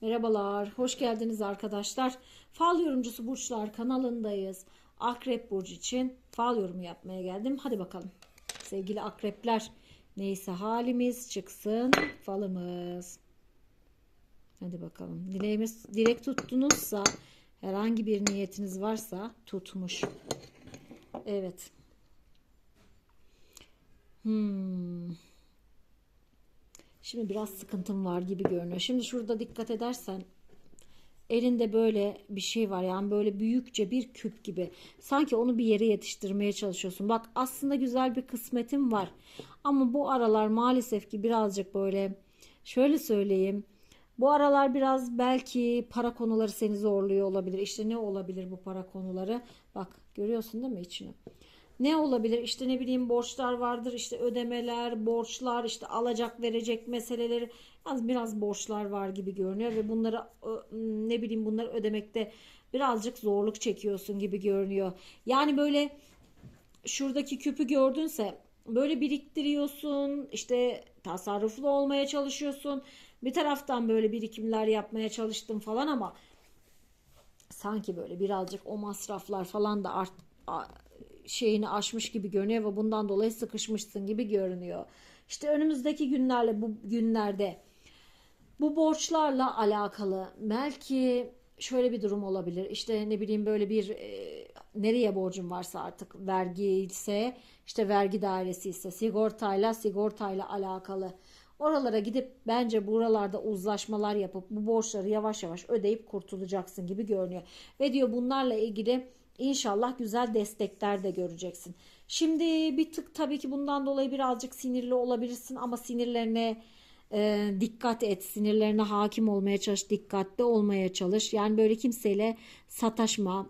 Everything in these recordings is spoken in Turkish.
Merhabalar, hoş geldiniz arkadaşlar. Fal yorumcusu burçlar kanalındayız. Akrep burcu için fal yorumu yapmaya geldim. Hadi bakalım. Sevgili akrepler, neyse halimiz çıksın falımız. Hadi bakalım. Dileğimiz dilek tuttunuzsa, herhangi bir niyetiniz varsa tutmuş. Evet. Hmm. Şimdi biraz sıkıntım var gibi görünüyor. Şimdi şurada dikkat edersen elinde böyle bir şey var. Yani böyle büyükçe bir küp gibi. Sanki onu bir yere yetiştirmeye çalışıyorsun. Bak aslında güzel bir kısmetim var. Ama bu aralar maalesef ki birazcık böyle şöyle söyleyeyim. Bu aralar biraz belki para konuları seni zorluyor olabilir. İşte ne olabilir bu para konuları? Bak görüyorsun değil mi içini? Ne olabilir? İşte ne bileyim borçlar vardır, işte ödemeler, borçlar, işte alacak verecek meseleleri. Yalnız biraz borçlar var gibi görünüyor ve bunları ne bileyim bunları ödemekte birazcık zorluk çekiyorsun gibi görünüyor. Yani böyle şuradaki küpü gördünse böyle biriktiriyorsun, işte tasarruflu olmaya çalışıyorsun. Bir taraftan böyle birikimler yapmaya çalıştım falan ama sanki böyle birazcık o masraflar falan da art, şeyini aşmış gibi görünüyor ve bundan dolayı sıkışmışsın gibi görünüyor. İşte önümüzdeki günlerle bu günlerde bu borçlarla alakalı belki şöyle bir durum olabilir. İşte ne bileyim böyle bir e, nereye borcum varsa artık vergi ise işte vergi dairesi ise sigortayla sigortayla alakalı oralara gidip bence buralarda uzlaşmalar yapıp bu borçları yavaş yavaş ödeyip kurtulacaksın gibi görünüyor. Ve diyor bunlarla ilgili İnşallah güzel destekler de göreceksin. Şimdi bir tık tabii ki bundan dolayı birazcık sinirli olabilirsin ama sinirlerine e, dikkat et. Sinirlerine hakim olmaya çalış, dikkatli olmaya çalış. Yani böyle kimseyle sataşma.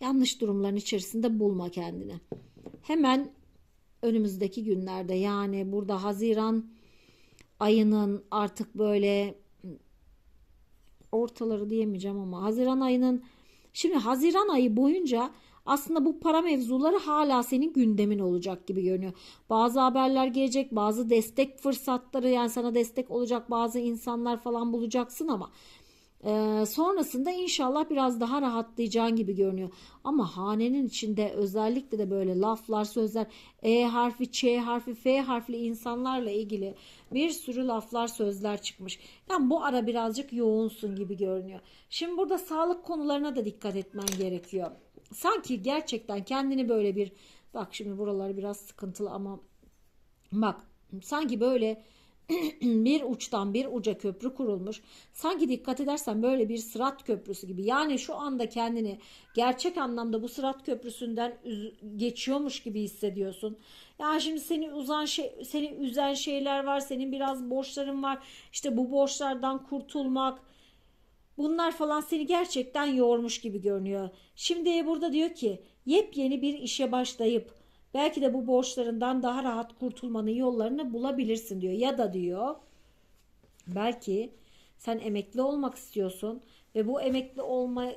Yanlış durumların içerisinde bulma kendini. Hemen önümüzdeki günlerde yani burada Haziran ayının artık böyle ortaları diyemeyeceğim ama Haziran ayının Şimdi Haziran ayı boyunca aslında bu para mevzuları hala senin gündemin olacak gibi görünüyor. Bazı haberler gelecek, bazı destek fırsatları yani sana destek olacak bazı insanlar falan bulacaksın ama ee, sonrasında inşallah biraz daha rahatlayacağın gibi görünüyor. Ama hanenin içinde özellikle de böyle laflar, sözler, E harfi, Ç harfi, F harfli insanlarla ilgili bir sürü laflar, sözler çıkmış. Yani bu ara birazcık yoğunsun gibi görünüyor. Şimdi burada sağlık konularına da dikkat etmen gerekiyor. Sanki gerçekten kendini böyle bir bak şimdi buralar biraz sıkıntılı ama bak sanki böyle bir uçtan bir uca köprü kurulmuş. Sanki dikkat edersen böyle bir sırat köprüsü gibi. Yani şu anda kendini gerçek anlamda bu sırat köprüsünden geçiyormuş gibi hissediyorsun. Yani şimdi seni uzan şey, seni üzen şeyler var, senin biraz borçların var. İşte bu borçlardan kurtulmak, bunlar falan seni gerçekten yormuş gibi görünüyor. Şimdi burada diyor ki yepyeni bir işe başlayıp Belki de bu borçlarından daha rahat kurtulmanın yollarını bulabilirsin diyor. Ya da diyor belki sen emekli olmak istiyorsun ve bu emekli olma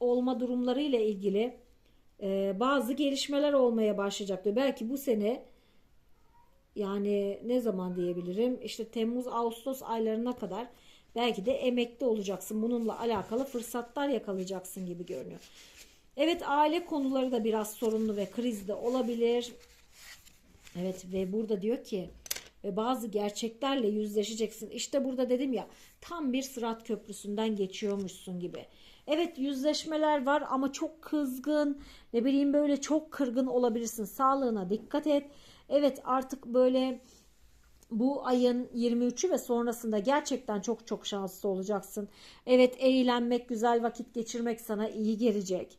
olma durumlarıyla ilgili e, bazı gelişmeler olmaya başlayacak diyor. Belki bu sene yani ne zaman diyebilirim? İşte Temmuz Ağustos aylarına kadar belki de emekli olacaksın. Bununla alakalı fırsatlar yakalayacaksın gibi görünüyor. Evet aile konuları da biraz sorunlu ve krizde olabilir. Evet ve burada diyor ki ve bazı gerçeklerle yüzleşeceksin. İşte burada dedim ya tam bir sırat köprüsünden geçiyormuşsun gibi. Evet yüzleşmeler var ama çok kızgın ne bileyim böyle çok kırgın olabilirsin. Sağlığına dikkat et. Evet artık böyle bu ayın 23'ü ve sonrasında gerçekten çok çok şanslı olacaksın. Evet eğlenmek, güzel vakit geçirmek sana iyi gelecek.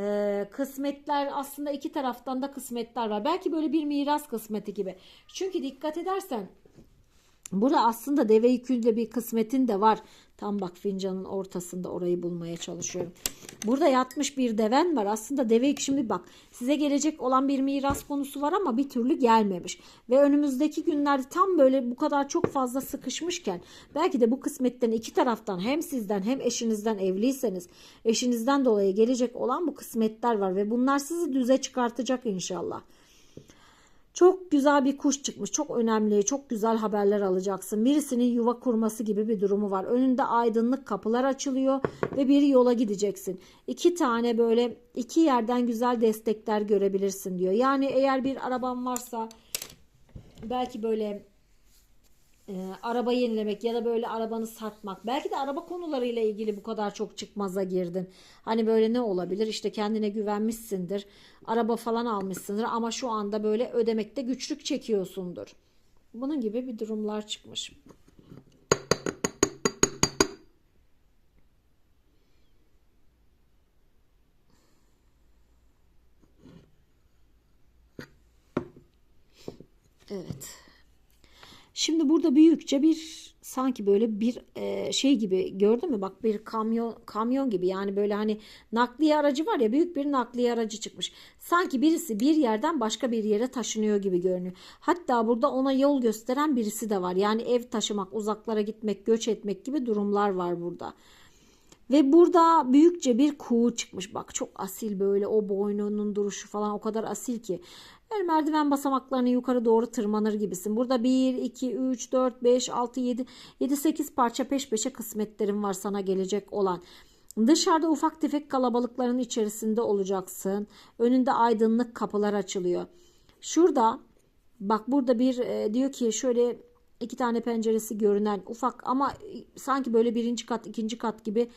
Ee, kısmetler aslında iki taraftan da kısmetler var. Belki böyle bir miras kısmeti gibi. Çünkü dikkat edersen Burada aslında deve yükünde bir kısmetin de var. Tam bak fincanın ortasında orayı bulmaya çalışıyorum. Burada yatmış bir deven var. Aslında deve yük şimdi bak size gelecek olan bir miras konusu var ama bir türlü gelmemiş. Ve önümüzdeki günlerde tam böyle bu kadar çok fazla sıkışmışken belki de bu kısmetten iki taraftan hem sizden hem eşinizden evliyseniz eşinizden dolayı gelecek olan bu kısmetler var. Ve bunlar sizi düze çıkartacak inşallah. Çok güzel bir kuş çıkmış. Çok önemli, çok güzel haberler alacaksın. Birisinin yuva kurması gibi bir durumu var. Önünde aydınlık kapılar açılıyor ve bir yola gideceksin. İki tane böyle iki yerden güzel destekler görebilirsin diyor. Yani eğer bir araban varsa belki böyle e, araba yenilemek ya da böyle arabanı satmak. Belki de araba konularıyla ilgili bu kadar çok çıkmaza girdin. Hani böyle ne olabilir? İşte kendine güvenmişsindir. Araba falan almışsındır ama şu anda böyle ödemekte güçlük çekiyorsundur. Bunun gibi bir durumlar çıkmış. Evet. Şimdi burada büyükçe bir sanki böyle bir e, şey gibi gördün mü? Bak bir kamyon kamyon gibi yani böyle hani nakliye aracı var ya büyük bir nakliye aracı çıkmış. Sanki birisi bir yerden başka bir yere taşınıyor gibi görünüyor. Hatta burada ona yol gösteren birisi de var. Yani ev taşımak, uzaklara gitmek, göç etmek gibi durumlar var burada. Ve burada büyükçe bir kuğu çıkmış. Bak çok asil böyle o boynunun duruşu falan o kadar asil ki. Böyle merdiven basamaklarını yukarı doğru tırmanır gibisin. Burada 1, 2, 3, 4, 5, 6, 7, 7, 8 parça peş peşe kısmetlerin var sana gelecek olan. Dışarıda ufak tefek kalabalıkların içerisinde olacaksın. Önünde aydınlık kapılar açılıyor. Şurada bak burada bir e, diyor ki şöyle iki tane penceresi görünen ufak ama sanki böyle birinci kat ikinci kat gibi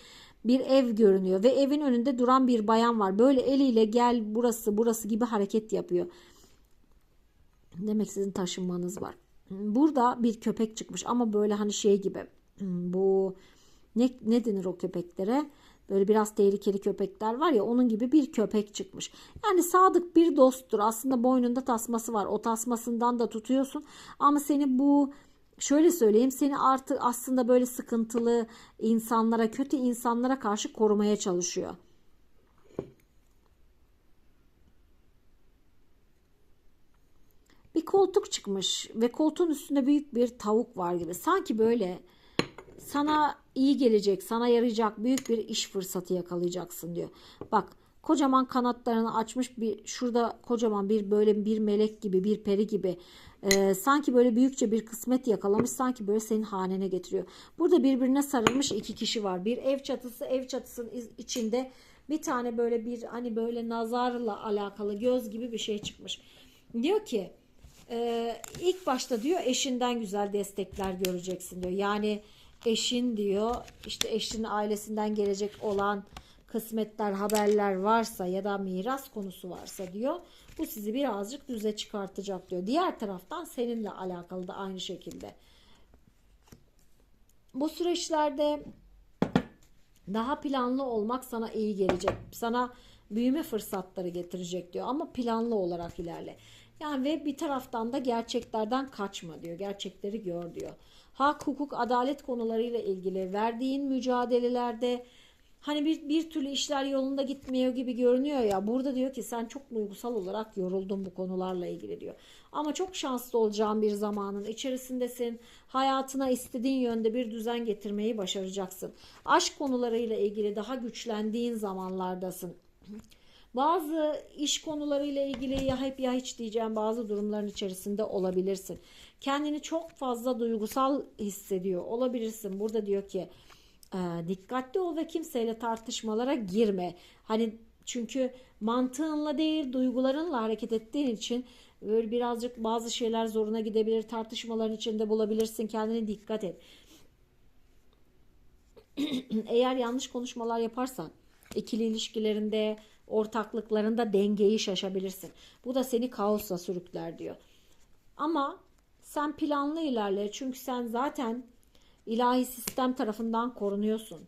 bir ev görünüyor ve evin önünde duran bir bayan var. Böyle eliyle gel burası burası gibi hareket yapıyor. Demek sizin taşınmanız var. Burada bir köpek çıkmış ama böyle hani şey gibi bu ne, ne denir o köpeklere? Böyle biraz tehlikeli köpekler var ya onun gibi bir köpek çıkmış. Yani sadık bir dosttur. Aslında boynunda tasması var. O tasmasından da tutuyorsun. Ama seni bu şöyle söyleyeyim seni artık aslında böyle sıkıntılı insanlara, kötü insanlara karşı korumaya çalışıyor. Bir koltuk çıkmış ve koltuğun üstünde büyük bir tavuk var gibi. Sanki böyle sana iyi gelecek, sana yarayacak büyük bir iş fırsatı yakalayacaksın diyor. Bak kocaman kanatlarını açmış bir şurada kocaman bir böyle bir melek gibi bir peri gibi e, sanki böyle büyükçe bir kısmet yakalamış sanki böyle senin hanene getiriyor. Burada birbirine sarılmış iki kişi var. Bir ev çatısı ev çatısının içinde bir tane böyle bir hani böyle nazarla alakalı göz gibi bir şey çıkmış. Diyor ki e, ilk başta diyor eşinden güzel destekler göreceksin diyor. Yani eşin diyor işte eşinin ailesinden gelecek olan kısmetler, haberler varsa ya da miras konusu varsa diyor. Bu sizi birazcık düze çıkartacak diyor. Diğer taraftan seninle alakalı da aynı şekilde. Bu süreçlerde daha planlı olmak sana iyi gelecek. Sana büyüme fırsatları getirecek diyor ama planlı olarak ilerle. Yani ve bir taraftan da gerçeklerden kaçma diyor. Gerçekleri gör diyor. Hak, hukuk, adalet konularıyla ilgili verdiğin mücadelelerde hani bir, bir türlü işler yolunda gitmiyor gibi görünüyor ya. Burada diyor ki sen çok duygusal olarak yoruldun bu konularla ilgili diyor. Ama çok şanslı olacağın bir zamanın içerisindesin. Hayatına istediğin yönde bir düzen getirmeyi başaracaksın. Aşk konularıyla ilgili daha güçlendiğin zamanlardasın. Bazı iş konularıyla ilgili ya hep ya hiç diyeceğim bazı durumların içerisinde olabilirsin. Kendini çok fazla duygusal hissediyor olabilirsin. Burada diyor ki e, dikkatli ol ve kimseyle tartışmalara girme. Hani çünkü mantığınla değil duygularınla hareket ettiğin için böyle birazcık bazı şeyler zoruna gidebilir. Tartışmaların içinde bulabilirsin. Kendine dikkat et. Eğer yanlış konuşmalar yaparsan ikili ilişkilerinde ortaklıklarında dengeyi şaşabilirsin. Bu da seni kaosa sürükler diyor. Ama sen planlı ilerle çünkü sen zaten ilahi sistem tarafından korunuyorsun.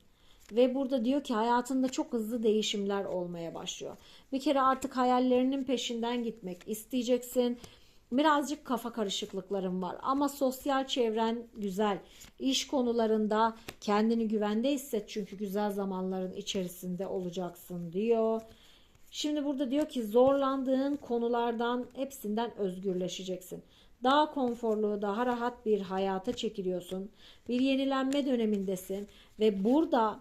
Ve burada diyor ki hayatında çok hızlı değişimler olmaya başlıyor. Bir kere artık hayallerinin peşinden gitmek isteyeceksin. Birazcık kafa karışıklıkların var ama sosyal çevren güzel. İş konularında kendini güvende hisset çünkü güzel zamanların içerisinde olacaksın diyor. Şimdi burada diyor ki zorlandığın konulardan hepsinden özgürleşeceksin. Daha konforlu, daha rahat bir hayata çekiliyorsun. Bir yenilenme dönemindesin ve burada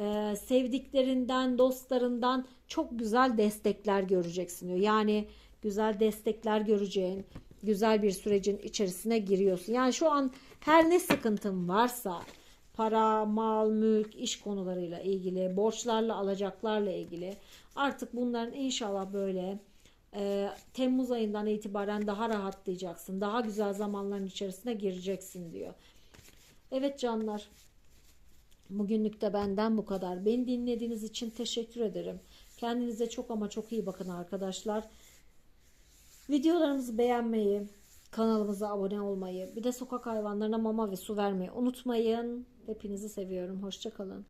e, sevdiklerinden, dostlarından çok güzel destekler göreceksin diyor. Yani güzel destekler göreceğin, güzel bir sürecin içerisine giriyorsun. Yani şu an her ne sıkıntın varsa para, mal, mülk, iş konularıyla ilgili, borçlarla, alacaklarla ilgili artık bunların inşallah böyle e, Temmuz ayından itibaren daha rahatlayacaksın. Daha güzel zamanların içerisine gireceksin diyor. Evet canlar. Bugünlük de benden bu kadar. Beni dinlediğiniz için teşekkür ederim. Kendinize çok ama çok iyi bakın arkadaşlar. Videolarımızı beğenmeyi, kanalımıza abone olmayı, bir de sokak hayvanlarına mama ve su vermeyi unutmayın. Hepinizi seviyorum. Hoşçakalın.